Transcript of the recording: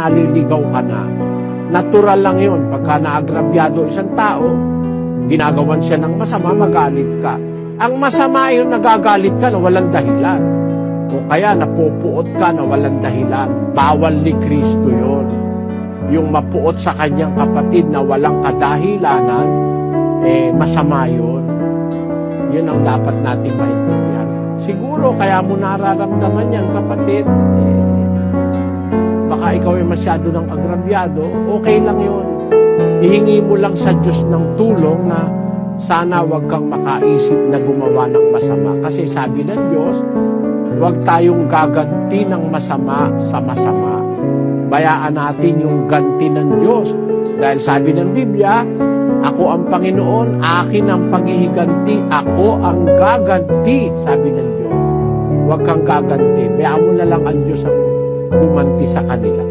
naliligaw ka na. Natural lang yun. Pagka naagrabyado isang tao, ginagawan siya ng masama, magalit ka. Ang masama yun, nagagalit ka na walang dahilan. O kaya napupuot ka na walang dahilan. Bawal ni Kristo yon. Yung mapuot sa kanyang kapatid na walang kadahilanan, eh, masama yun. Yun ang dapat nating maintindihan. Siguro, kaya mo nararamdaman yan, kapatid, eh, baka ikaw ay masyado ng agrabyado, okay lang yun. Ihingi mo lang sa Diyos ng tulong na sana wag kang makaisip na gumawa ng masama. Kasi sabi ng Diyos, huwag tayong gaganti ng masama sa masama. Bayaan natin yung ganti ng Diyos. Dahil sabi ng Biblia, ako ang Panginoon, akin ang paghihiganti, ako ang gaganti, sabi ng Diyos. Huwag kang gaganti. Bayaan mo na lang ang Diyos ang umanti sa kanila.